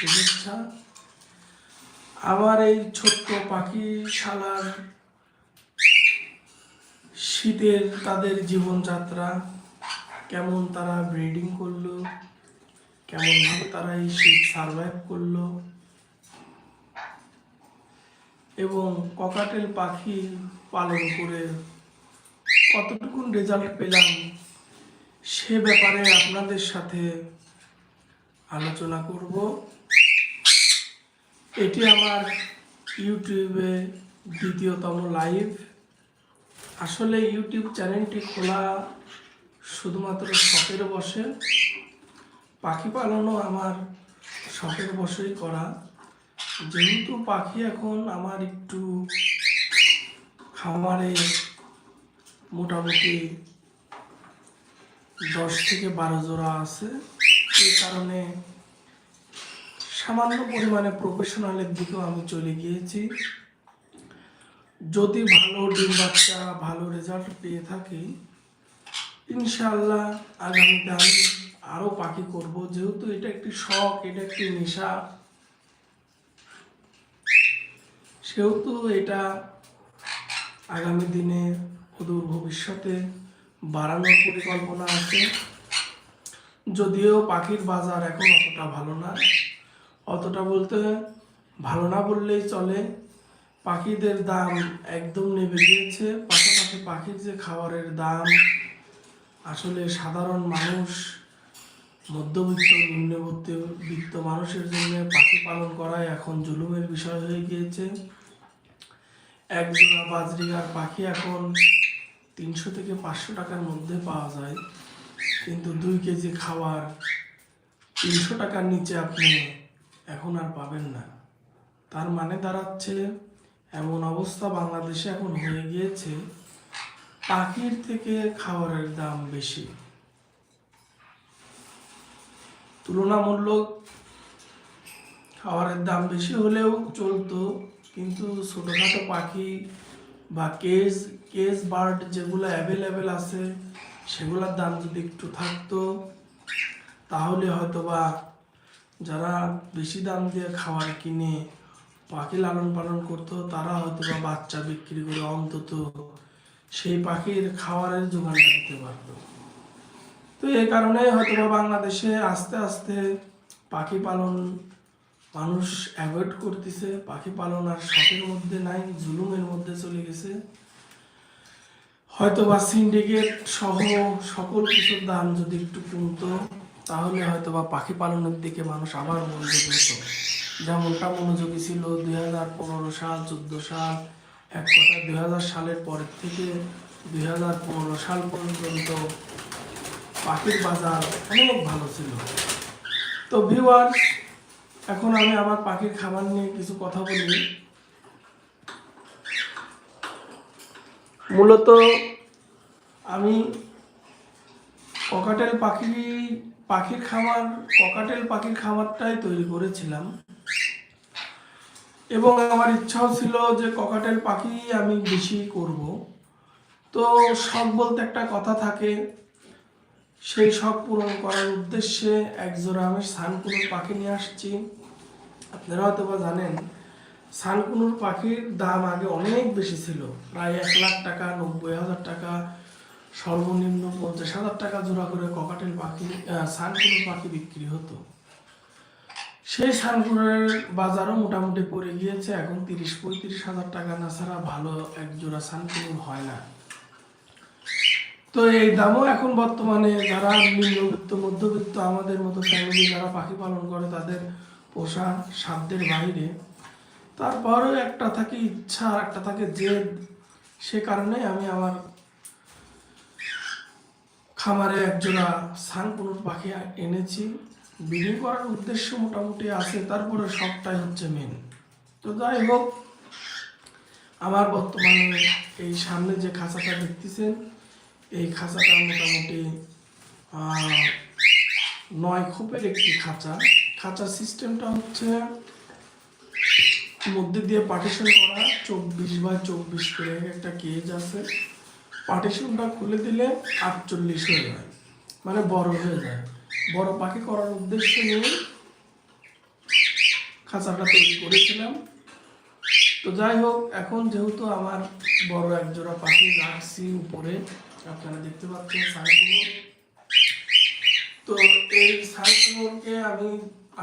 শুভেচ্ছা। আবার এই ছোট্ট পাখি শালার শীতের তাদের জীবনযাত্রা, কেমন তারা ব্রিডিং করল, কেমনভাবে তারা এই শীত সার্ভাইভ করল এবং ককাটেল পাখি পালন করে কতটুকুন রেজাল্ট পেলাম, সে ব্যাপারে আপনাদের সাথে আলোচনা করব। এটি আমার ইউটিউবে দ্বিতীয়তম লাইভ। আসলে ইউটিউব চ্যানেলটি খোলা শুধুমাত্র শখের বসে। পাখি পালনও আমার শখের বসেই করা। যেহেতু পাখি এখন আমার একটু খামারে মোটামুটি দশ থেকে বারো জোড়া আছে সেই কারণে সামান্য পরিমাণে প্রফেশনালের দিকেও আমি চলে গিয়েছি। যদি ভালো ডিম বাচ্চা, ভালো রেজাল্ট পেয়ে থাকি ইনশাল্লাহ আগামীতে আমি আরও পাখি করব। যেহেতু এটা একটি শখ, এটা একটি নেশা। সেহেতু এটা আগামী দিনে অদূর ভবিষ্যতে বাড়ানোর পরিকল্পনা আছে। যদিও পাখির বাজার এখন অতটা ভালো না অতটা বলতে ভালো না বললেই চলে। পাখিদের দাম একদম নেমে গিয়েছে। পাশাপাশি পাখির যে খাবারের দাম, আসলে সাধারণ মানুষ, মধ্যবিত্ত, নিম্নবিত্ত, বিত্ত মানুষের জন্য পাখি পালন করাই এখন জুলুমের বিষয় হয়ে গিয়েছে। এক জোড়া বাজরিগার পাখি এখন তিনশো থেকে পাঁচশো টাকার মধ্যে পাওয়া যায়। কিন্তু দুই কেজি খাবার তিনশো টাকার নিচে আপনি এখন আর পাবেন না। তার মানে দাঁড়াচ্ছে এমন অবস্থা বাংলাদেশে এখন হয়ে গিয়েছে। পাখির থেকে খাবারের দাম বেশি। তুলনামূলক খাবারের দাম বেশি হলেও চলতো, কিন্তু ছোটোখাটো পাখি বা কেজ কেজ বার্ড যেগুলো অ্যাভেলেবেল আছে, সেগুলোর দাম যদি একটু থাকতো, তাহলে হয়তো বা যারা বেশি দাম দিয়ে খাবার কিনে পাখি লালন পালন করতো, তারা হয়তো বা বাচ্চা বিক্রি করে অন্তত সেই পাখির খাবারের যোগানটা দিতে পারতো। তো এই কারণে হয়তো বা বাংলাদেশে আস্তে আস্তে পাখি পালন মানুষ অ্যাভয়েড করতেছে। পাখি পালন আর শখের মধ্যে নাই, জুলুমের মধ্যে চলে গেছে। হয়তো বা সিন্ডিকেট সহ সকল কিছুর দাম যদি একটু কমতো তাহলে হয়তো বা পাখি পালনের দিকে মানুষ আবার মনোযোগ হতো। যেমনটা মনোযোগী ছিল দুই হাজার পনেরো সাল, চোদ্দ সাল, এক কথা দুই হাজার সালের পরের থেকে দুই হাজার পনেরো সাল পর্যন্ত পাখির বাজার অনেক ভালো ছিল। তো ভিউয়ার্স এখন আমি আমার পাখির খাবার নিয়ে কিছু কথা বলি। মূলত আমি ককাটেল পাখি, পাখির খাবার, ককাটেল পাখির খাবারটাই তৈরি করেছিলাম। এবং আমার ইচ্ছাও ছিল যে ককাটেল পাখি আমি বেশি করব। তো শখ বলতে একটা কথা থাকে, সেই শখ পূরণ করার উদ্দেশ্যে একজোড়া আমি সানকুনুর পাখি নিয়ে আসছি। আপনারা হয়তো বা জানেন, সানকুনুর পাখির দাম আগে অনেক বেশি ছিল, প্রায় এক লাখ টাকা, নব্বই হাজার টাকা। সর্বনিম্ন পঞ্চাশ হাজার টাকা জোড়া করে ককাটেল পাখি সানকুনুর পাখি বিক্রি হতো। সেই সানকুনের বাজারও মোটামুটি পড়ে গিয়েছে, এখন তিরিশ পঁয়ত্রিশ হাজার টাকা না ছাড়া ভালো এক জোড়া সানকুনুর হয় না। তো এই দামও এখন বর্তমানে যারা নিম্নবিত্ত, মধ্যবিত্ত, আমাদের মতো ফ্যামিলি যারা পাখি পালন করে, তাদের পোষা সাধ্যের বাইরে। তারপরেও একটা থাকে ইচ্ছা একটা থাকে জেদ। সে কারণে আমি আমার খামারে একজোড়া সানকুনুর পাখি এনেছি। ব্রিডিং করার উদ্দেশ্য মোটামুটি আছে, তারপরে সবটাই হচ্ছে মেন তো যাই হোক, আমার বর্তমানে এই সামনে যে খাঁচাটা দেখতেছেন, এই খাঁচাটা মোটামুটি নয় খোপের একটি খাঁচা। খাঁচার সিস্টেমটা হচ্ছে, মধ্যে দিয়ে পার্টিশন করা, চব্বিশ বাই চব্বিশ করে একটা কেজ আছে। পার্টিশনটা খুলে দিলে আটচল্লিশ হয়ে যায়। মানে বড় হয়ে যায়। বড় পাখি করার উদ্দেশ্য নিয়ে খাঁচাটা তৈরি করেছিলাম। তো যাই হোক, এখন যেহেতু আমার বড় এক জোড়া পাখি রাখছি উপরে, আপনারা দেখতে পাচ্ছেন সাইকুলো। তো এই সাইকুলোকে আমি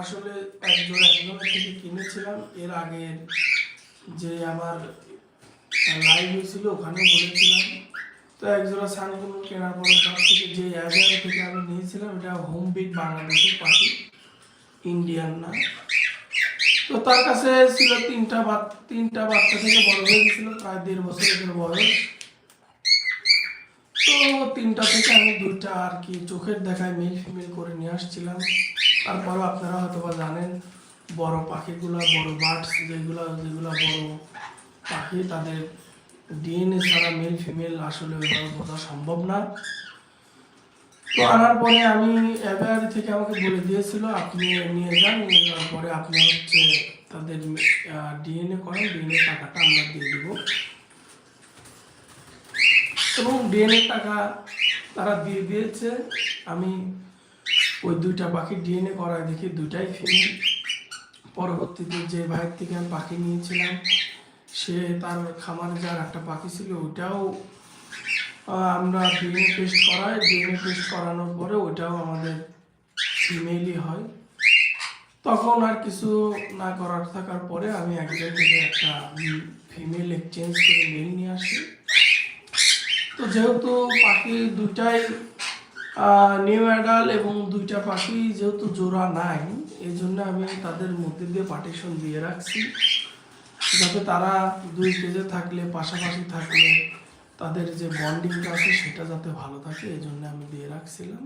আসলে এক জোড়া একজনের থেকে কিনেছিলাম। এর আগে যে আমার লাইভ হয়েছিল ওখানে বলেছিলাম। তো এক জোড়া সানগুলো কেনার পরে তার থেকে যে অ্যাভেয়ার থেকে আমি নিয়েছিলাম, এটা বাংলাদেশের পাখি ইন্ডিয়ান না। তো তার কাছে ছিল তিনটা তিনটা বাচ্চা থেকে বড় হয়ে প্রায় দেড় বছর এদের বয়স। তো তিনটা থেকে আমি দুইটা আর কি চোখের দেখায় মেল ফিমেল করে নিয়ে আসছিলাম। তারপরও আপনারা হয়তো বা জানেন, বড় পাখিগুলো, বড় বার্ডস যেগুলো যেগুলো বড় পাখি, তাদের ডিএনএ ছাড়া মেল ফিমেল আসলে ওইভাবে বোঝা সম্ভব না। তো আনার পরে আমি অ্যাভেয়ারি থেকে আমাকে বলে দিয়েছিল, আপনি নিয়ে যান, নিয়ে যাওয়ার পরে আপনি হচ্ছে তাদের ডিএনএ করেন ডিএনএ টাকাটা আমরা দিয়ে দেবো। এবং ডিএনএ টাকা তারা দিয়ে দিয়েছে। আমি ওই দুইটা পাখি ডিএনএ করায় দেখি দুইটাই ফিমেল পরবর্তীতে যে ভাইয়ের থেকে আমি পাখি নিয়েছিলাম সে তার খামারে যার একটা পাখি ছিল, ওইটাও আমরা ডিএনএ টেস্ট করাই। ডিএনএ টেস্ট করানোর পরে ওটাও আমাদের ফিমেলই হয়। তখন আর কিছু না করার থাকার পরে আমি একজন থেকে একটা ফিমেল এক্সচেঞ্জ করে মেল নিয়ে আসি। তো যেহেতু পাখি দুইটাই নিউ অ্যাডাল এবং দুইটা পাখি যেহেতু জোড়া নাই, এই জন্য আমি তাদের মধ্যে দিয়ে পার্টিশন দিয়ে রাখছি। যাতে তারা দুই পেজে থাকলে, পাশাপাশি থাকলে তাদের যে বন্ডিংটা আছে সেটা যাতে ভালো থাকে, এই জন্য আমি দিয়ে রাখছিলাম।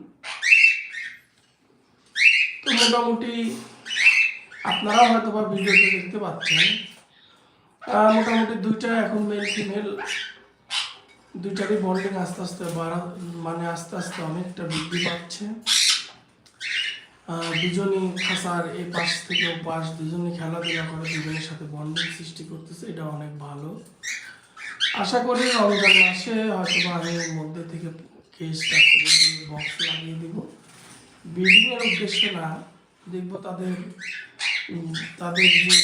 তো মোটামুটি আপনারাও হয়তো বা ভিডিওতে দেখতে পাচ্ছেন মোটামুটি দুইটা এখন মেল ফিমেল দুইটারই বন্ডিং আস্তে আস্তে বাড়া মানে আস্তে আস্তে অনেকটা বৃদ্ধি পাচ্ছে। দুজনই খাসার এই পাশ থেকে ও পাশ, দুজনই খেলাধুলা করে, দুজনের সাথে বন্ডিং সৃষ্টি করতেছে, এটা অনেক ভালো। আশা করি রমজান মাসে হয়তো আমি এর মধ্যে থেকে কেসটা করে দিয়ে বক্স লাগিয়ে দিব। ব্রিডিং উদ্দেশ্য না, দেখব তাদের তাদের যে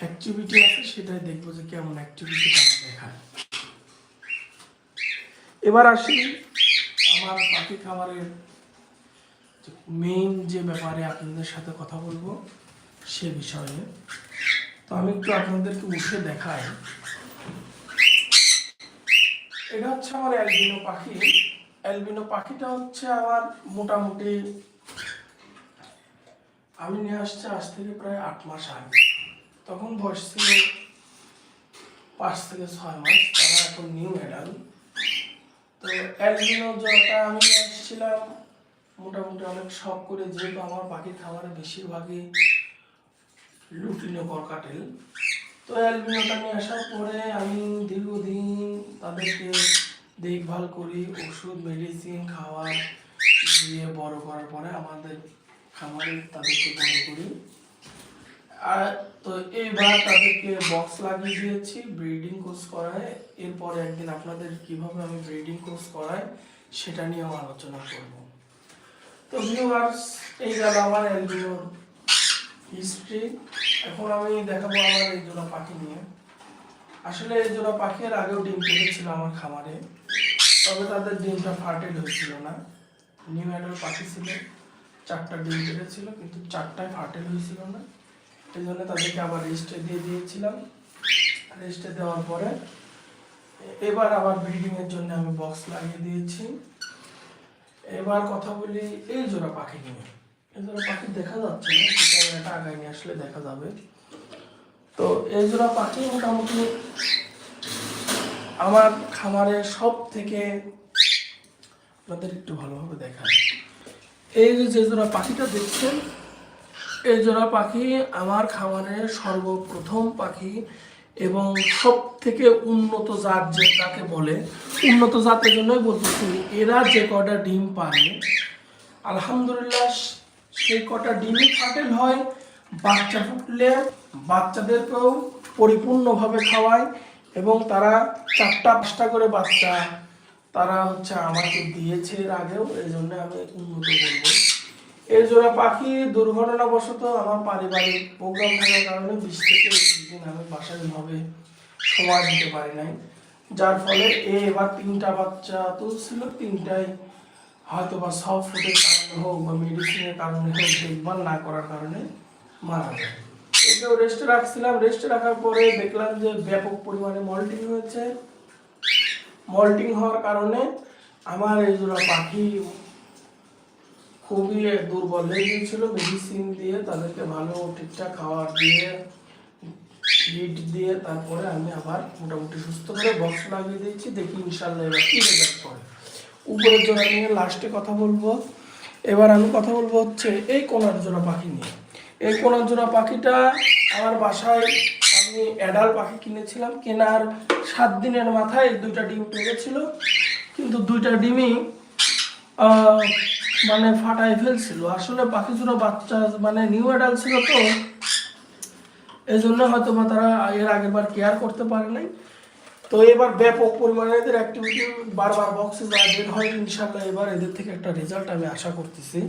অ্যাক্টিভিটি আছে সেটাই দেখব যে কেমন অ্যাক্টিভিটি তারা দেখায়। এবার আসি আমার পাখি খাবারের মেইন যে ব্যাপারে আপনাদের সাথে কথা বলব, সে বিষয়ে। তো আমি একটু আপনাদেরকে উঠে দেখাই। এটা হচ্ছে আমার অ্যালবিনো পাখি। অ্যালবিনো পাখিটা হচ্ছে আমার মোটামুটি, আমি নিয়ে আসছি আজ থেকে প্রায় আট মাস আগে। তখন বয়স ছিল পাঁচ থেকে ছয় মাস, তারা এখন নিউ অ্যাডাল তো অ্যালবিনো জলটা আমি নিয়ে আসছিলাম মোটামুটি অনেক শখ করে যেহেতু আমার পাখির খাবারে বেশিরভাগই লুটিনো করকাটেল। তো অ্যালবিনোটা নিয়ে আসার পরে আমি দীর্ঘদিন তাদেরকে দেখভাল করি, ওষুধ মেডিসিন খাওয়ার দিয়ে বড় করার পরে আমাদের খামারে তাদেরকে বড় করি। আর তো এইবার তাদেরকে বক্স লাগিয়ে দিয়েছি ব্রিডিং কোর্স করায়। এরপরে একদিন আপনাদের কীভাবে আমি ব্রিডিং কোর্স করাই সেটা নিয়েও আলোচনা করব। তো ভিউয়ার্স এই গেল আমার অ্যালবিনোর হিস্ট্রি এখন আমি দেখাবো আমার এই জোড়া পাখি নিয়ে। আসলে এই জোড়া পাখির আগেও ডিম পেড়েছিল আমার খামারে, তবে তাদের ডিমটা ফার্টেল হয়েছিল না। নিউ অ্যাডাল পাখি ছিল, চারটা ডিম পেড়েছিল কিন্তু চারটায় ফার্টেল হয়েছিল না। এই জন্য তাদেরকে আবার রেস্টে দিয়ে দিয়েছিলাম। রেস্টে দেওয়ার পরে এবার আবার ব্রিডিং এর জন্য আমি বক্স লাগিয়ে দিয়েছি। এবার কথা বলি এই জোড়া পাখি নিয়ে। এই জোড়া পাখি দেখা যাচ্ছে না আগায় নিয়ে আসলে দেখা যাবে। তো এই জোড়া পাখি মোটামুটি আমার খামারে সব থেকে আপনাদের একটু ভালোভাবে দেখায়। এই যে জোড়া পাখিটা দেখছেন এই জোড়া পাখি আমার খামারে সর্বপ্রথম পাখি এবং সব থেকে উন্নত জাত যেটাকে বলে উন্নত জাতের জন্যই বলতেছি। এরা যে কটা ডিম পারে, আলহামদুলিল্লাহ সেই কটা ডিমই ফাটেল হয়, বাচ্চা ফুটলে বাচ্চাদেরকেও পরিপূর্ণভাবে খাওয়ায় এবং তারা চারটা পাঁচটা করে বাচ্চা তারা হচ্ছে আমাকে দিয়েছে এর আগেও, এই জন্য আমি উন্নত বলব এই জোড়া পাখি দুর্ঘটনাবশত আমার পারিবারিক প্রোগ্রাম থাকার কারণে বিশ থেকে দিন আমি বাসায় ভাবে সময় দিতে পারি নাই। যার ফলে এ এবার তিনটা বাচ্চা তুলছিল, তিনটাই হয়তো বা সব ফুটের কারণে হোক বা মেডিসিনের কারণে হোক দেখভাল না করার কারণে মারা যায়। এটাও রেস্টে রাখছিলাম। রেস্টে রাখার পরে দেখলাম যে ব্যাপক পরিমাণে মল্টিং হয়েছে। মল্টিং হওয়ার কারণে আমার এই জোড়া পাখি খুবই দুর্বল হয়ে গিয়েছিল। মেডিসিন দিয়ে তাদেরকে ভালো ঠিকঠাক খাবার দিয়ে হিট দিয়ে তারপরে আমি আবার মোটামুটি সুস্থ করে বক্স লাগিয়ে দিয়েছি। দেখি ইনশাল্লাহ এবার কি রেজাল্ট করে উপরের জোড়া নিয়ে লাস্টে কথা বলব। এবার আমি কথা বলব হচ্ছে এই কোনার জোড়া পাখি নিয়ে। এই কোনার জোড়া পাখিটা আমার বাসায় আমি অ্যাডাল পাখি কিনেছিলাম। কেনার সাত দিনের মাথায় দুইটা ডিম পেরেছিল। কিন্তু দুইটা ডিমই মানে ফাটাই ফেলছিল। আসলে পাখি জোড়া বাচ্চা মানে নিউ অ্যাডাল ছিল তো। এই জন্য হয়তো বা তারা এর আগের বার কেয়ার করতে পারে নাই। তো এবার ব্যাপক পরিমাণে এদের অ্যাক্টিভিটি বারবার বক্সে যা বের হয়। ইনশাল্লাহ এবার এদের থেকে একটা রেজাল্ট আমি আশা করতেছি।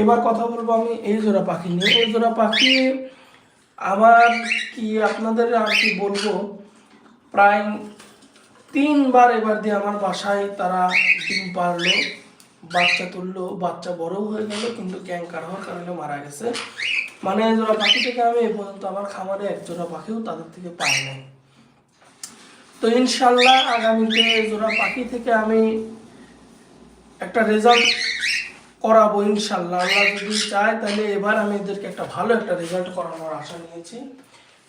এবার কথা বলব আমি এই জোড়া পাখি নিয়ে। এই জোড়া পাখি আমার কি আপনাদের আর কি বলব? প্রায় তিনবার এবার দিয়ে আমার বাসায় তারা ডিম পারল, বাচ্চা তুললো, বাচ্চা বড়ও হয়ে গেল, কিন্তু ক্যাঙ্কার হওয়ার কারণে মারা গেছে। মানে জোড়া পাখি থেকে আমি এ পর্যন্ত আমার খামারে এক জোড়া পাখিও তাদের থেকে পাই নাই। তো ইনশাল্লাহ আগামীতে জোড়া পাখি থেকে আমি একটা রেজাল্ট করাবো ইনশাল্লাহ আল্লাহ যদি চায়, তাহলে এবার আমি এদেরকে একটা ভালো একটা রেজাল্ট করানোর আশা নিয়েছি।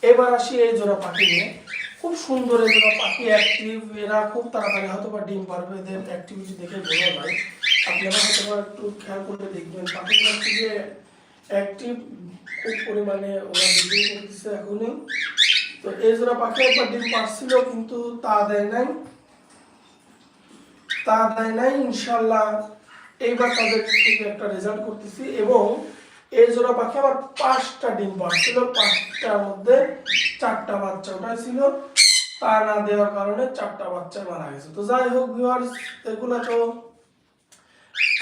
এবার আসি এই জোড়া পাখি নিয়ে। খুব সুন্দর এই জোড়া পাখি অ্যাক্টিভ এরা খুব তাড়াতাড়ি হয়তো বা ডিম পারবে এদের অ্যাক্টিভিটি দেখে বোঝা যায়। আপনারা হয়তো একটু খেয়াল করে দেখবেন হচ্ছে যে অ্যাক্টিভ খুব পরিমাণে ওরা ভিডিও করতেছে এখনই। তো এই জোড়া পাখি একবার ডিম পারছিল, কিন্তু তা দেয় নাই। তা দেয় নাই ইনশাল্লাহ এইবার তাদের থেকে একটা রেজাল্ট করতেছি এবং এই জোড়া পাখি আবার পাঁচটা ডিম পারছিল, পাঁচটার মধ্যে চারটা বাচ্চা ছিল তা না দেওয়ার কারণে চারটা বাচ্চা মারা গেছে। তো যাই হোক ভিউয়ার্স এগুলো তো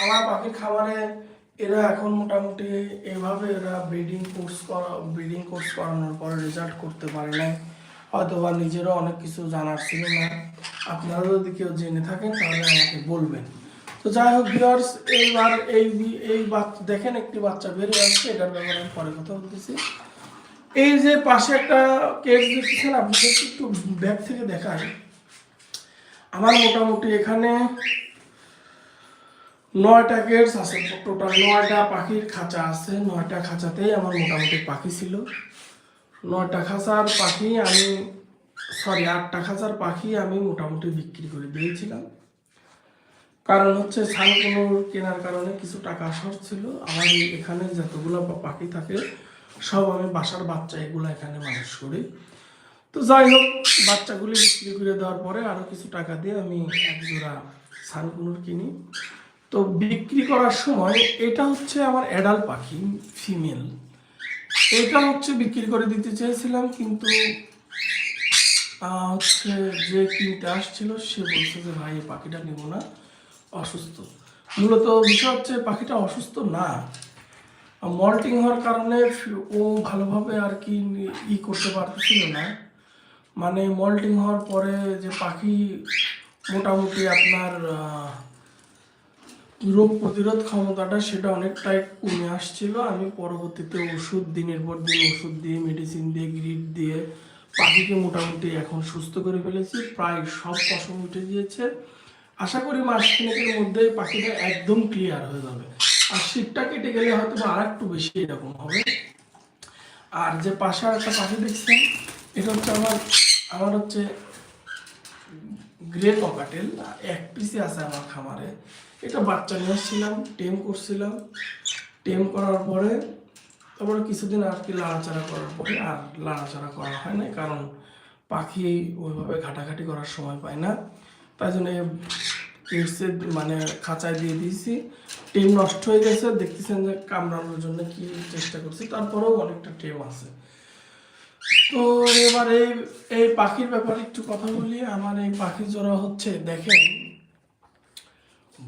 আমার পাখির খাবারে এরা এখন মোটামুটি এভাবে এরা ব্রিডিং কোর্স করা ব্রিডিং কোর্স করানোর পরে রেজাল্ট করতে পারে না হয়তো বা নিজেরও অনেক কিছু জানার ছিল না। আপনারা যদি কেউ জেনে থাকেন, তাহলে আমাকে বলবেন। তো যাই হোক ভিউয়ার্স এইবার এই এই বাচ্চা দেখেন একটি বাচ্চা বেরিয়ে আসছে, এটার ব্যাপারে আমি পরে কথা বলতেছি। এই যে পাশে একটা কেস দেখতেছেন আপনাকে একটু ব্যাগ থেকে দেখায় আমার মোটামুটি এখানে নয়টা গেটস আছে, টোটাল নয়টা পাখির খাঁচা আছে। নয়টা খাঁচাতেই আমার মোটামুটি পাখি ছিল। নয়টা খাঁচার পাখি আমি সরি আটটা খাঁচার পাখি আমি মোটামুটি বিক্রি করে দিয়েছিলাম। কারণ হচ্ছে ছানকুনুর কেনার কারণে কিছু টাকা শর্ট ছিল। আমার এখানে যতগুলো পাখি থাকে, সব আমি বাসার বাচ্চা এগুলো এখানে মানুষ করি। তো যাই হোক, বাচ্চাগুলি বিক্রি করে দেওয়ার পরে আরও কিছু টাকা দিয়ে আমি এক জোড়া ছানকুনুর কিনি। তো বিক্রি করার সময় এটা হচ্ছে আমার অ্যাডাল পাখি ফিমেল এটা হচ্ছে বিক্রি করে দিতে চেয়েছিলাম, কিন্তু হচ্ছে যে কিনতে আসছিল, সে বলছে যে, ভাই, এই পাখিটা নেব না, অসুস্থ। মূলত বিষয় হচ্ছে, পাখিটা অসুস্থ না। মল্টিং হওয়ার কারণে ও ভালোভাবে আর কি ই করতে পারতেছিল না। মানে মল্টিং হওয়ার পরে যে পাখি মোটামুটি আপনার রোগ প্রতিরোধ ক্ষমতাটা সেটা অনেকটাই কমে আসছিল। আমি পরবর্তীতে ওষুধ দিনের পর দিন ওষুধ দিয়ে মেডিসিন দিয়ে গ্রিড দিয়ে পাখিকে মোটামুটি এখন সুস্থ করে ফেলেছি। প্রায় সব পশম উঠে গিয়েছে। আশা করি মাস তিনেকের মধ্যে পাখিটা একদম ক্লিয়ার হয়ে যাবে। আর শীতটা কেটে গেলে হয়তো আর একটু বেশি এরকম হবে। আর যে পাশে একটা পাখি দেখছেন, এটা হচ্ছে আমার আমার হচ্ছে গ্রে ককাটেল। এক পিসি আছে আমার খামারে। এটা বাচ্চা নিয়ে এসেছিলাম টেম করছিলাম। টেম করার পরে তারপরে কিছুদিন আর কি লাড়াচাড়া করার পরে আর লাড়াচাড়া করা হয় না কারণ পাখি ওইভাবে ঘাটাঘাটি করার সময় পায় না। তাই জন্য কেটসে মানে খাঁচায় দিয়ে দিয়েছি। টেম নষ্ট হয়ে গেছে, দেখতেছেন যে কামড়ানোর জন্য কি চেষ্টা করছি, তারপরেও অনেকটা টেম আছে। তো এবার এই পাখির ব্যাপারে একটু কথা বলি। আমার এই পাখি জোড়া হচ্ছে, দেখেন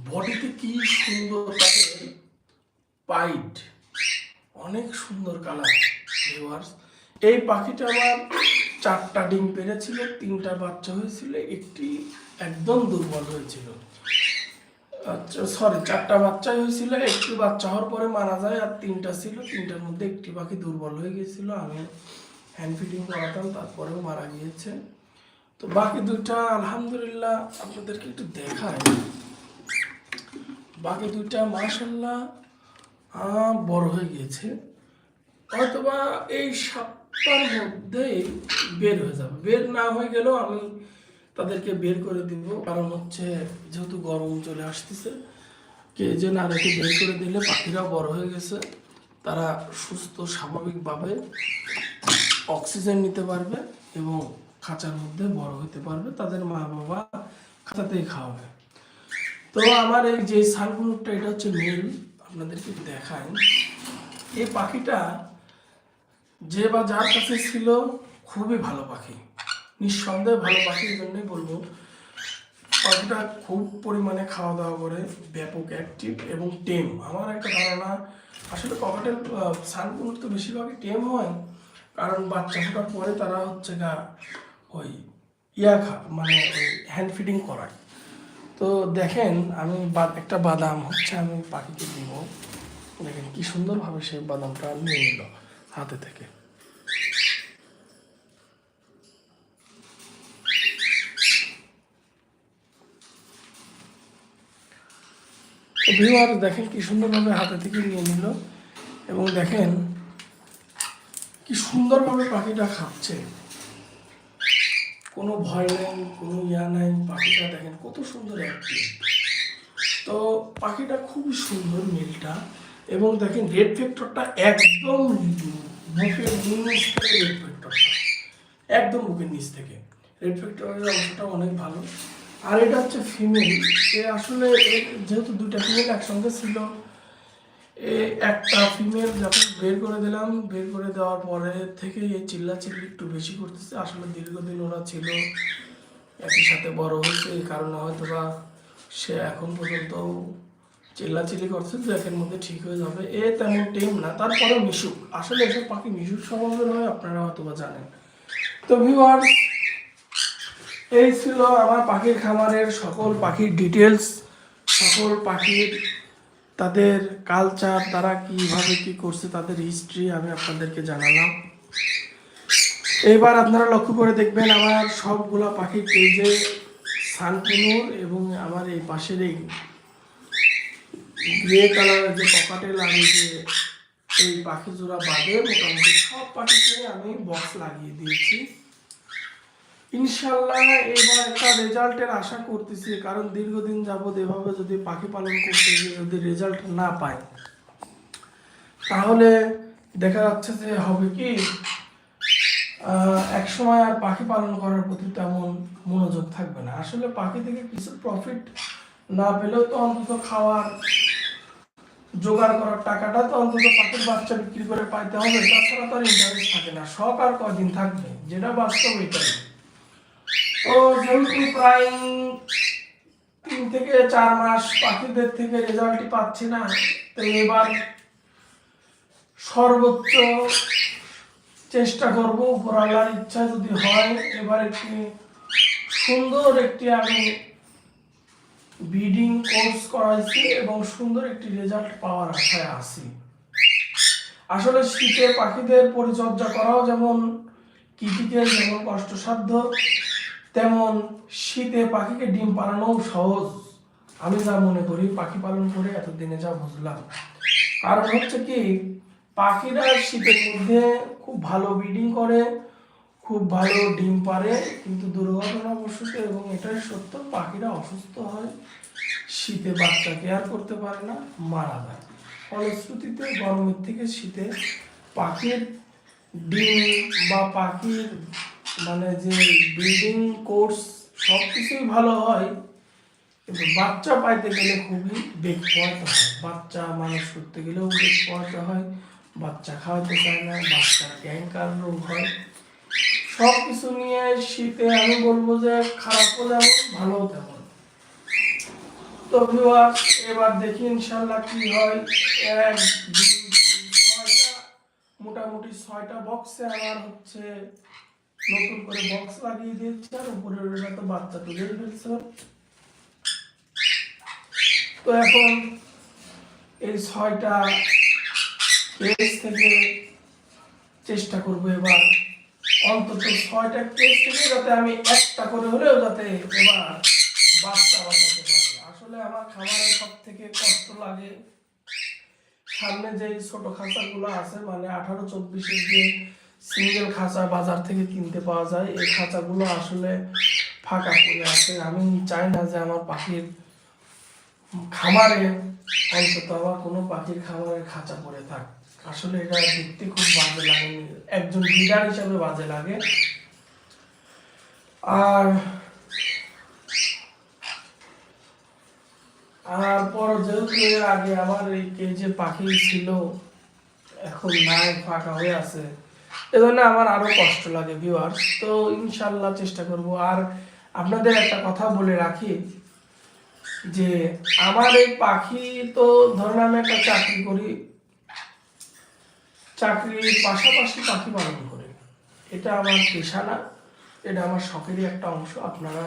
বডিতে কি সুন্দর তাদের পাইট অনেক সুন্দর কালার এই পাখিটা আমার চারটা ডিম পেরেছিল, তিনটা বাচ্চা হয়েছিল, একটি একদম দুর্বল হয়েছিল। আচ্ছা সরি চারটা বাচ্চাই হয়েছিল, একটি বাচ্চা হওয়ার পরে মারা যায় আর তিনটা ছিল। তিনটার মধ্যে একটি পাখি দুর্বল হয়ে গিয়েছিল আমি হ্যান্ড ফিডিং করাতাম, তারপরেও মারা গিয়েছে। তো বাকি দুইটা আলহামদুলিল্লাহ আপনাদেরকে একটু দেখায় বাকি দুইটা মাশাল্লাহ আহ, বড় হয়ে গিয়েছে। হয়তোবা এই সপ্তাহের মধ্যেই বের হয়ে যাবে। বের না হয়ে গেলেও আমি তাদেরকে বের করে দিব। কারণ হচ্ছে যেহেতু গরম চলে আসতেছে কে যে না রেখে বের করে দিলে পাখিরাও বড় হয়ে গেছে। তারা সুস্থ স্বাভাবিকভাবে অক্সিজেন নিতে পারবে এবং খাঁচার মধ্যে বড় হতে পারবে। তাদের মা বাবা খাঁচাতেই খাওয়াবে। তো আমার এই যে সালগুলোটা এটা হচ্ছে মেল আপনাদেরকে দেখাই। এই পাখিটা যে বা যার কাছে ছিল খুবই ভালো পাখি। নিঃসন্দেহে ভালো পাখি, এই জন্যই বলব। পাখিটা খুব পরিমাণে খাওয়া দাওয়া করে, ব্যাপক অ্যাক্টিভ এবং টেম আমার একটা ধারণা, আসলে ককাটেল সানগুলো তো বেশিরভাগই টেম হয়, কারণ বাচ্চা ফোটার পরে তারা হচ্ছে গা ওই ইয়া খা মানে হ্যান্ড ফিডিং করায়। তো দেখেন, আমি একটা বাদাম হচ্ছে আমি পাখিকে দিব। দেখেন কি সুন্দরভাবে সেই বাদামটা নিয়ে নিল হাতে থেকে। ভিউয়ার দেখেন কি সুন্দরভাবে হাতে থেকে নিয়ে নিল এবং দেখেন কি সুন্দরভাবে পাখিটা খাচ্ছে। কোনো ভয় নেই, কোনো ইয়া নাই, পাখিটা দেখেন কত সুন্দর অ্যাক্টিভ তো পাখিটা খুবই সুন্দর মিলটা এবং দেখেন রেড ফ্যাক্টরটা একদম বুকের নিচ থেকে রেড ফ্যাক্টরটা একদম বুকের নিচ থেকে। রেড ফ্যাক্টরের অংশটা অনেক ভালো। আর এটা হচ্ছে ফিমেল এ আসলে যেহেতু দুইটা ফিমেল একসঙ্গে ছিল একটা ফিমেল যখন বের করে দিলাম, বের করে দেওয়ার পরে থেকে এই চিল্লা চিল্লি একটু বেশি করতেছে। আসলে দীর্ঘদিন ওরা ছিল, একই সাথে বড় হয়েছে, এই কারণে হয়তো বা সে এখন পর্যন্ত চিল্লাচিল্লি করছে, দু একের মধ্যে ঠিক হয়ে যাবে। এ তেমন টেম না তারপরে মিশুক। আসলে এসব পাখি মিশুক স্বভাবের হয় আপনারা হয়তো বা জানেন। তো ভিউয়ার্স এই ছিল আমার পাখির খামারের সকল পাখির ডিটেলস সকল পাখির তাদের কালচার তারা কীভাবে কি করছে, তাদের হিস্ট্রি আমি আপনাদেরকে জানালাম। এইবার আপনারা লক্ষ্য করে দেখবেন, আমার সবগুলা পাখি কেজে সানকুনুর এবং আমার এই পাশের এই গ্রে কালারের যে পকাটেল আমি যে এই পাখি জোড়া বাদে মোটামুটি সব পাখিকে আমি বক্স লাগিয়ে দিয়েছি। ইনশাল্লাহ এবার একটা রেজাল্টের আশা করতেছি, কারণ দীর্ঘদিন যাবৎ এভাবে যদি পাখি পালন করতে গিয়ে যদি রেজাল্ট না পাই তাহলে দেখা যাচ্ছে যে হবে কি এক সময় আর পাখি পালন করার প্রতি তেমন মনোযোগ থাকবে না। আসলে পাখি থেকে কিছু প্রফিট না পেলেও তো অন্তত খাওয়ার, জোগাড় করার টাকাটা তো অন্তত পাখির বাচ্চা বিক্রি করে পাইতে হবে, তাছাড়া তো আর ইন্টারেস্ট থাকে না। শখ আর কদিন থাকবে, যেটা বাস্তব এটাই। তো যেহেতু প্রায় তিন থেকে চার মাস পাখিদের থেকে রেজাল্টই পাচ্ছি না। তো এবার সর্বোচ্চ চেষ্টা করব উপরালার ইচ্ছা যদি হয়। এবার একটি সুন্দর একটি আমি ব্রিডিং কোর্স করাইছি এবং সুন্দর একটি রেজাল্ট পাওয়ার আশায় আছি। আসলে শীতে পাখিদের পরিচর্যা করাও যেমন কৃতিকের যেমন কষ্টসাধ্য। তেমন শীতে পাখিকে ডিম পালানোও সহজ। আমি যা মনে করি, পাখি পালন করে এতদিনে যা বুঝলাম। কারণ হচ্ছে কি, পাখিরা শীতের মধ্যে খুব ভালো ব্রিডিং করে, খুব ভালো ডিম পারে কিন্তু দুর্ঘটনা দুর্ঘটনাবশত এবং এটাই সত্য, পাখিরা অসুস্থ হয়, শীতে বাচ্চা কেয়ার করতে পারে না, মারা যায়। ফলশ্রুতিতে গরমের থেকে শীতে পাখির ডিম বা পাখির মানে যে ব্রিডিং কোর্স সব কিছুই ভালো হয়, কিন্তু বাচ্চা পাইতে গেলে খুবই বেগ পোয়াতে হয়। বাচ্চা মানুষ করতে গেলেও বেগ পোয়াতে হয়, বাচ্চা খাওয়াতে চায় না, বাচ্চার ক্যাঙ্কার রোগ হয়? সব কিছু নিয়ে শীতে আমি বলব যে খারাপও যেমন ভালোও তেমন তো ভিউয়ার্স এবার দেখি ইনশাল্লাহ কি হয়। ছয়টা, মোটামুটি ছয়টা বক্সে আমার হচ্ছে নতুন করে বক্স লাগিয়ে দিয়েছে আর উপরে তো বাচ্চা তুলে ফেলছে তো এখন এই ছয়টা কেস থেকে চেষ্টা করব এবার। অন্তত ছয়টা কেস থেকে যাতে আমি একটা করে হলেও যাতে এবার বাচ্চা বাঁচাতে পারি। আসলে আমার খাবারের সব থেকে কষ্ট লাগে। সামনে যে ছোট খাঁচাগুলো আছে মানে আঠারো, চব্বিশের যে সিঙ্গেল খাঁচা বাজার থেকে কিনতে পাওয়া যায়। এই খাঁচাগুলো আসলে ফাঁকা পড়ে আছে। আমি চাই না যে আমার পাখির খামারে অন্তত আমার কোনো পাখির খামারে খাঁচা পড়ে থাক। আসলে এটা দেখতে খুব বাজে লাগে। একজন লিডার হিসাবে বাজে লাগে। আর আর পর যেহেতু আগে আমার এই কেজে পাখি ছিল, এখন নাই, ফাঁকা হয়ে আছে। এজন্য আমার আরও কষ্ট লাগে ভিউয়ার্স তো ইনশাল্লাহ চেষ্টা করব। আর আপনাদের একটা কথা বলে রাখি, যে আমার এই পাখি তো ধরুন আমি একটা চাকরি করি, চাকরির পাশাপাশি পাখি পালন করি। এটা আমার পেশা না, এটা আমার শখেরই একটা অংশ। আপনারা,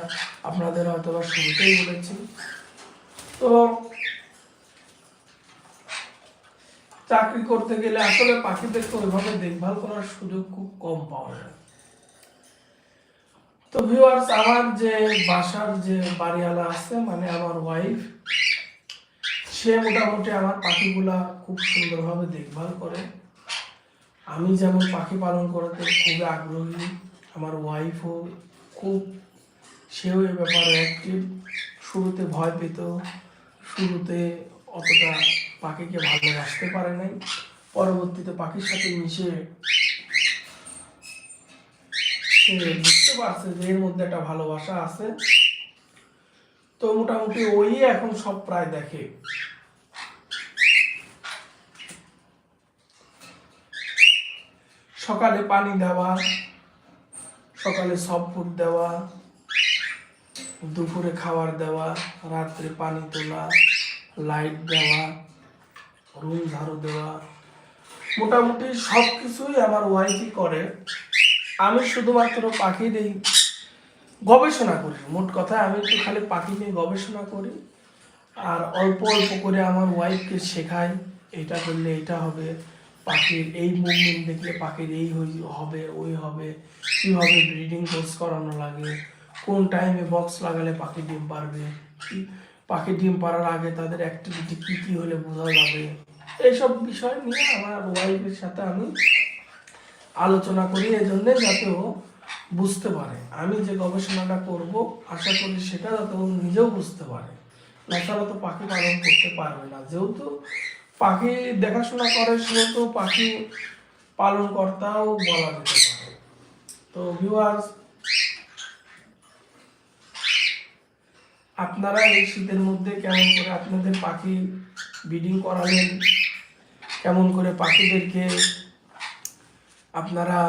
আপনাদের হয়তো বা শুরুতেই বলেছি তো চাকরি করতে গেলে আসলে পাখিদেরকে ওইভাবে দেখভাল করার সুযোগ খুব কম পাওয়া যায়। তো ভিউয়ার্স আমার যে বাসার যে বাড়িওয়ালা আছে মানে আমার ওয়াইফ সে মোটামুটি আমার পাখিগুলা খুব সুন্দরভাবে দেখভাল করে। আমি যেমন পাখি পালন করতে খুবই আগ্রহী, আমার ওয়াইফও খুব, সেও এ ব্যাপারে অ্যাক্টিভ শুরুতে ভয় পেত, শুরুতে অতটা পাখিকে ভালোবাসতে পারে নাই। পরবর্তীতে পাখির সাথে মিশে সে বুঝতে পারছে যে এর মধ্যে একটা ভালোবাসা আছে। তো মোটামুটি ওই এখন সব প্রায় দেখে। সকালে পানি দেওয়া, সকালে সব ফুড দেওয়া, দুপুরে খাবার দেওয়া, রাত্রে পানি তোলা, লাইট দেওয়া রুম ঝাড়ু দেওয়া, মোটামুটি সব কিছুই আমার ওয়াইফই করে। আমি শুধুমাত্র পাখির এই গবেষণা করি। মোট কথা আমি একটু খালি পাখি নিয়ে গবেষণা করি আর অল্প অল্প করে আমার ওয়াইফকে শেখাই, এটা করলে এটা হবে, পাখির এই মুভমেন্ট দেখলে পাখির এই হবে, ওই হবে, কীভাবে ব্রিডিং কোর্স করানো লাগে, কোন টাইমে বক্স লাগালে পাখি ডিম পারবে, পাখি ডিম পারার আগে তাদের অ্যাক্টিভিটি কী কী হলে বোঝা যাবে। এইসব বিষয় নিয়ে আমার ওয়াইফের সাথে আমি আলোচনা করি এই জন্যে যাতে ও বুঝতে পারে। আমি যে গবেষণাটা করব, আশা করি সেটা যাতে ও নিজেও বুঝতে পারে। তাছাড়া তো পাখি পালন করতে পারবে না। যেহেতু পাখি দেখাশোনা করে, সেহেতু পাখি পালন কর্তাও বলা যেতে পারে। তো ভিউয়ার্স আপনারা এই শীতের মধ্যে কেমন করে আপনাদের পাখি ব্রিডিং করালেন? কেমন করে পাখিদেরকে আপনারা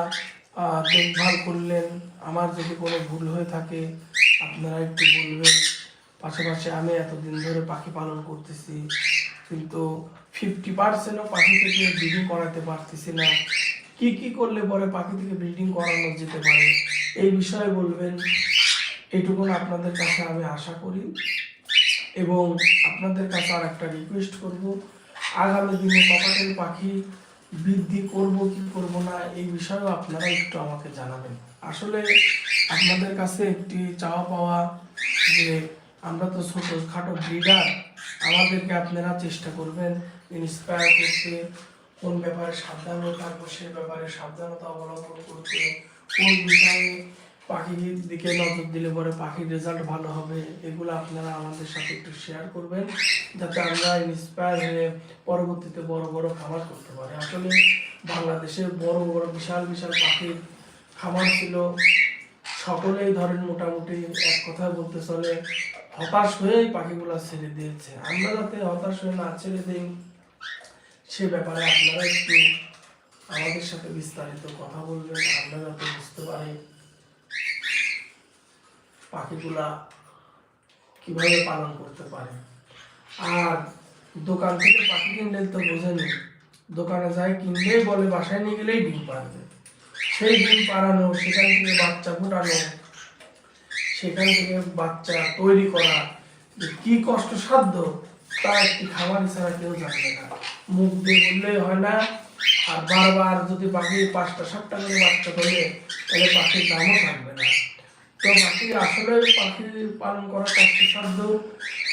দেখভাল করলেন? আমার যদি কোনো ভুল হয়ে থাকে, আপনারা একটু বলবেন। পাশাপাশি আমি এতদিন ধরে পাখি পালন করতেছি, কিন্তু ফিফটি পার্সেন্টও পাখি থেকে ব্রিডিং করাতে পারতেছি না। কি কি করলে পরে পাখি থেকে ব্রিডিং করানো যেতে পারে? এই বিষয়ে বলবেন। এইটুকুন আপনাদের কাছে আমি আশা করি। এবং আপনাদের কাছে আর একটা রিকোয়েস্ট করব। আগামী দিনে কপাটেল পাখি বৃদ্ধি করব কি করব না, এই বিষয়েও আপনারা একটু আমাকে জানাবেন। আসলে আপনাদের কাছে একটি চাওয়া পাওয়া যে আমরা তো ছোট খাটো ব্রিডার আমাদেরকে আপনারা চেষ্টা করবেন ইন্সপায়ার করতে, কোন ব্যাপারে সাবধানতা থাকব সে ব্যাপারে সাবধানতা অবলম্বন করতে, কোন বিষয়ে পাখির দিকে নজর দিলে পরে পাখির রেজাল্ট ভালো হবে, এগুলো আপনারা আমাদের সাথে একটু শেয়ার করবেন, যাতে আমরা ইন্সপায়ার হয়ে পরবর্তীতে বড় বড় খামার করতে পারি। আসলে বাংলাদেশে বড় বড় বিশাল বিশাল পাখির খামার ছিল, সকলেই ধরেন মোটামুটি এক কথায় বলতে চলে, হতাশ হয়েই পাখিগুলো ছেড়ে দিয়েছে। আমরা যাতে হতাশ হয়ে না ছেড়ে দিই, সে ব্যাপারে আপনারা একটু আমাদের সাথে বিস্তারিত কথা বলবেন, আমরা যাতে বুঝতে পারি পাখিগুলা কীভাবে পালন করতে পারে? আর দোকান থেকে পাখি কিনলে তো বোঝেনি। দোকানে যাই কিনলেই বলে, বাসায় নিয়ে গেলেই ডিম পারবে সেই ডিম পাড়ানো, সেখান থেকে বাচ্চা ফুটানো সেখান থেকে বাচ্চা তৈরি করা কি কষ্ট সাধ্য তা একটি খাবার ছাড়া কেউ জানবে না। মুখ দিয়ে বললেই হয় না, আর বারবার যদি পাখি পাঁচটা, সাতটা করে বাচ্চা করলে তাহলে পাখির দামও থাকবে না। তো আসলে পাখি পালন করা কষ্টসাধ্য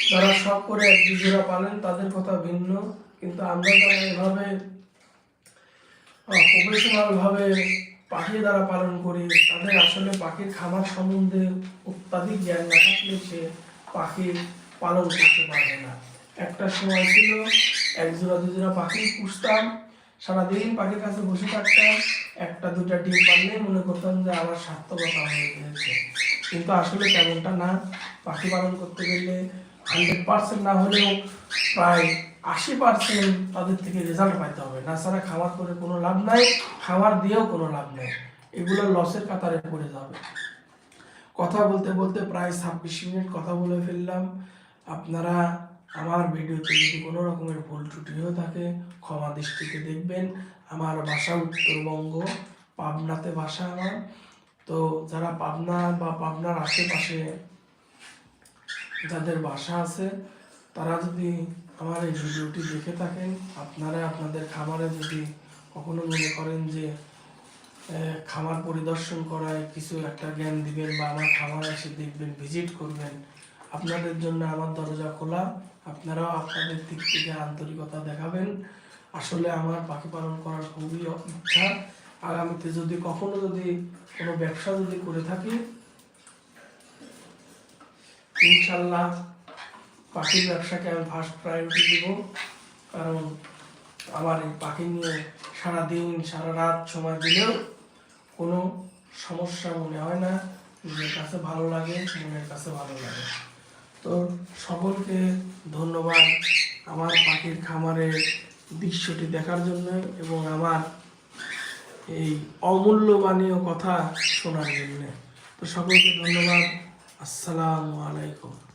যারা শখ করে এক দুজোড়া পালেন, তাদের কথা ভিন্ন। কিন্তু আমরা যারা এভাবে প্রফেশনাল ভাবে পাখি দ্বারা পালন করি, তাদের আসলে পাখির খাবার সম্বন্ধে অত্যাধিক জ্ঞান না থাকলে সে পাখি পালন করতে পারবে না। একটা সময় ছিল, এক জোড়া দু জোড়া পাখি পুষতাম। সারাদিন পাখির কাছে বসে থাকতাম, একটা দুটা ডিম পারলে মনে করতাম যে আমার সার্থকতা হয়ে গিয়েছে কিন্তু আসলে তেমনটা না। পাখি পালন করতে গেলে হান্ড্রেড পার্সেন্ট না হলেও প্রায় আশি পার্সেন্ট তাদের থেকে রেজাল্ট পাইতে হবে। না ছাড়া খাবার করে কোনো লাভ নাই খাবার দিয়েও কোনো লাভ নেই। এগুলো লসের কাতারে পড়ে যাবে। কথা বলতে বলতে প্রায় ছাব্বিশ মিনিট কথা বলে ফেললাম। আপনারা আমার ভিডিওতে যদি কোনো রকমের ভুল ত্রুটি হয়ে থাকে, ক্ষমা দৃষ্টিতে দেখবেন। আমার বাসা উত্তরবঙ্গ, পাবনাতে বাসা আমার। তো যারা পাবনা বা পাবনার আশেপাশে যাদের বাসা আছে, তারা যদি আমার এই ভিডিওটি দেখে থাকেন, আপনারা আপনাদের খামারে যদি কখনো মনে করেন যে খামার পরিদর্শন করায় কিছু একটা জ্ঞান দিবেন বা আমার খামারে এসে দেখবেন, ভিজিট করবেন আপনাদের জন্য আমার দরজা খোলা। আপনারাও আপনাদের দিক থেকে আন্তরিকতা দেখাবেন। আসলে আমার পাখি পালন করার খুবই ইচ্ছা। আগামীতে যদি কখনো যদি কোনো ব্যবসা যদি করে থাকি, ইনশাল্লাহ পাখির ব্যবসাকে আমি ফার্স্ট প্রায়োরিটি দিব। কারণ আমার এই পাখি নিয়ে সারাদিন, সারা রাত সময় দিলেও কোনো সমস্যা মনে হয় না। নিজের কাছে ভালো লাগে, মনের কাছে ভালো লাগে। তো সকলকে ধন্যবাদ আমার পাখির খামারের দৃশ্যটি দেখার জন্য এবং আমার এই অমূল্যবানীয় কথা শোনার জন্যে। তো সকলকে ধন্যবাদ। আসসালামু আলাইকুম।